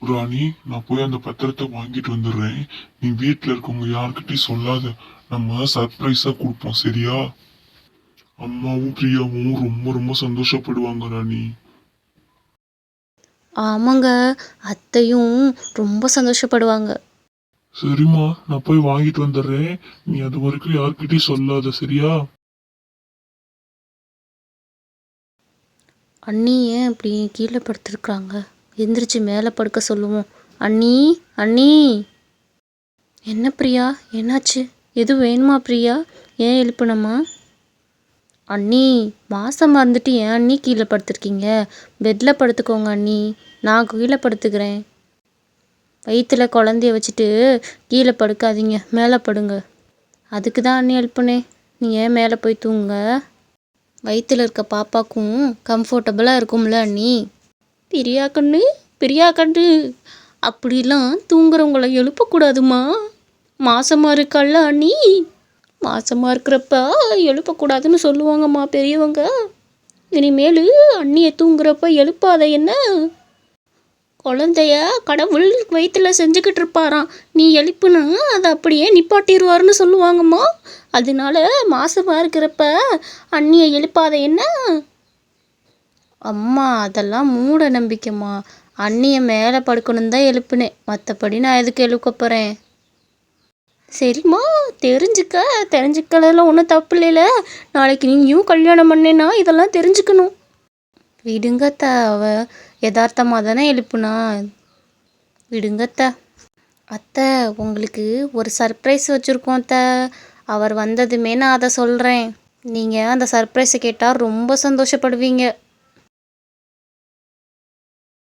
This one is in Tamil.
ராணி நான் போய் அந்த பத்திரத்தை வாங்கிட்டு வந்துடுறேன். நீ வீட்டில் இருக்கவங்க யார்கிட்டயும் சொல்லாத. நம்ம சர்ப்ரைஸா கொடுப்போம் சரியா? அம்மாவும் பிரியாவும் ரொம்ப ரொம்ப சந்தோஷப்படுவாங்க ராணி. ஆமாங்க அத்தையும் ரொம்ப சந்தோஷப்படுவாங்க. சரிம்மா நான் போய் வாங்கிட்டு வந்துடுறேன். நீ அது வரைக்கும் யார்கிட்டயும் சொல்லாத சரியா? அண்ணி ஏன் இப்படி கீழே படுத்துருக்குறாங்க? எந்திரிச்சு மேலே படுக்க சொல்லுவோம். அண்ணி அண்ணி. என்ன பிரியா? என்னாச்சு? எது வேணுமா பிரியா? ஏன் எழுப்புனம்மா? அண்ணி மாசமாக இருந்துட்டு ஏன் அண்ணி கீழே படுத்துருக்கீங்க? பெட்டில் படுத்துக்கோங்க அண்ணி. நான் கீழே படுத்துக்கிறேன். வயிற்றில் குழந்தைய வச்சுட்டு கீழே படுக்காதீங்க. மேலே படுங்க. அதுக்கு தான் அண்ணி எழுப்புனேன் நீ ஏன் மேலே போய் தூங்க வயிற்றில் இருக்க பாப்பாக்கும் கம்ஃபர்டபுளாக இருக்கும்ல அண்ணி. பிரியா கண்ணு பிரியா கண்ணு அப்படிலாம் தூங்குறவங்கள எழுப்பக்கூடாதுமா. மாசமாக இருக்கல்ல அண்ணி? மாசமாக இருக்கிறப்ப எழுப்பக்கூடாதுன்னு சொல்லுவாங்கம்மா பெரியவங்க. இனிமேல் அண்ணியை தூங்குறப்ப எழுப்பாத என்ன? குழந்தைய கடவுள் வயிற்றில் செஞ்சுக்கிட்டு இருப்பாராம். நீ எழுப்புனா அதை அப்படியே நிப்பாட்டிடுவார்னு சொல்லுவாங்கம்மா. அதனால மாசமாக இருக்கிறப்ப அண்ணியை எழுப்பாத என்ன? அம்மா அதெல்லாம் மூட நம்பிக்கைம்மா. அண்ணியை மேலே படுக்கணும் தான் எழுப்புனேன். மற்றபடி நான் எதுக்கு எழுக்க போகிறேன் சரிம்மா தெரிஞ்சுக்க. தெரிஞ்சுக்கலாம் ஒன்றும் தப்பு இல்லைல்ல நாளைக்கு நீயும் கல்யாணம் பண்ணேன்னா இதெல்லாம் தெரிஞ்சுக்கணும். விடுங்கத்த அவ யதார்த்தமாக தானே எழுப்புனா. விடுங்கத்த அத்தை. உங்களுக்கு ஒரு சர்ப்ரைஸ் வச்சுருக்கோம் அத்தை. அவர் வந்ததுமே நான் அதை சொல்கிறேன் நீங்கள் அந்த சர்ப்ரைஸை கேட்டால் ரொம்ப சந்தோஷப்படுவீங்க.